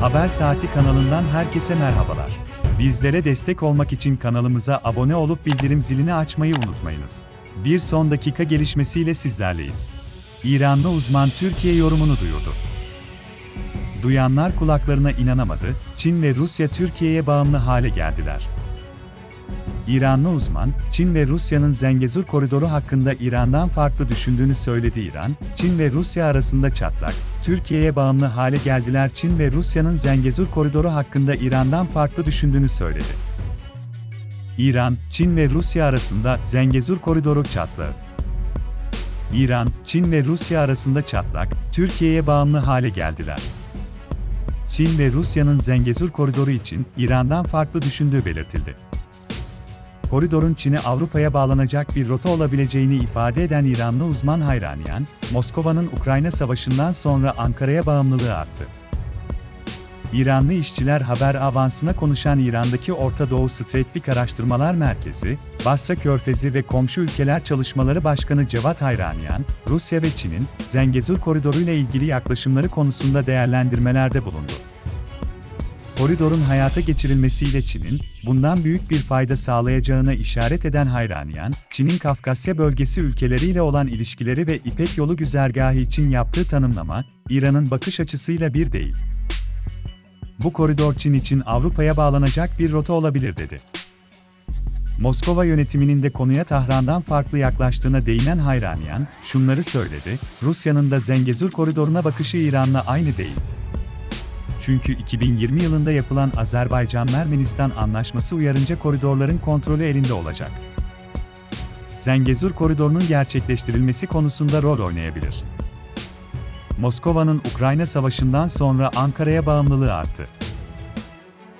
Haber Saati kanalından herkese merhabalar. Bizlere destek olmak için kanalımıza abone olup bildirim zilini açmayı unutmayınız. Bir son dakika gelişmesiyle sizlerleyiz. İranlı uzman Türkiye yorumunu duyurdu. Duyanlar kulaklarına inanamadı, Çin ve Rusya Türkiye'ye bağımlı hale geldiler. İranlı uzman, Çin ve Rusya'nın Zengezur koridoru hakkında İran'dan farklı düşündüğünü söyledi İran, Çin ve Rusya arasında çatlak, Türkiye'ye bağımlı hale geldiler Çin ve Rusya'nın Zengezur koridoru hakkında İran'dan farklı düşündüğünü söyledi. İran, Çin ve Rusya arasında Zengezur koridoru çatlağı. İran, Çin ve Rusya arasında çatlak, Türkiye'ye bağımlı hale geldiler. Çin ve Rusya'nın Zengezur koridoru için İran'dan farklı düşündüğü belirtildi koridorun Çin'e Avrupa'ya bağlanacak bir rota olabileceğini ifade eden İranlı uzman Hayranyan, Moskova'nın Ukrayna Savaşı'ndan sonra Ankara'ya bağımlılığı arttı. İranlı işçiler haber avansına konuşan İran'daki Orta Doğu Stratejik Araştırmalar Merkezi, Basra Körfezi ve Komşu Ülkeler Çalışmaları Başkanı Cevat Hayranyan, Rusya ve Çin'in Zengezur koridoru ile ilgili yaklaşımları konusunda değerlendirmelerde bulundu koridorun hayata geçirilmesiyle Çin'in, bundan büyük bir fayda sağlayacağına işaret eden Hayranyan, Çin'in Kafkasya bölgesi ülkeleriyle olan ilişkileri ve İpek yolu güzergahı için yaptığı tanımlama, İran'ın bakış açısıyla bir değil. Bu koridor Çin için Avrupa'ya bağlanacak bir rota olabilir dedi. Moskova yönetiminin de konuya Tahran'dan farklı yaklaştığına değinen Hayranyan, şunları söyledi, Rusya'nın da Zengezur koridoruna bakışı İran'la aynı değil. Çünkü 2020 yılında yapılan Azerbaycan-Ermenistan anlaşması uyarınca koridorların kontrolü elinde olacak. Zengezur koridorunun gerçekleştirilmesi konusunda rol oynayabilir. Moskova'nın Ukrayna Savaşı'ndan sonra Ankara'ya bağımlılığı arttı.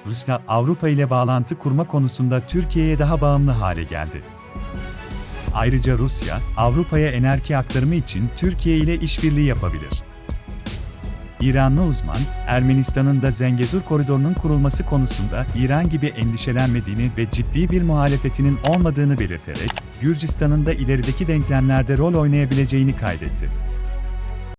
Rusya, Avrupa ile bağlantı kurma konusunda Türkiye'ye daha bağımlı hale geldi. Ayrıca Rusya, Avrupa'ya enerji aktarımı için Türkiye ile işbirliği yapabilir. İranlı uzman, Ermenistan'ın da Zengezur koridorunun kurulması konusunda İran gibi endişelenmediğini ve ciddi bir muhalefetinin olmadığını belirterek, Gürcistan'ın da ilerideki denklemlerde rol oynayabileceğini kaydetti.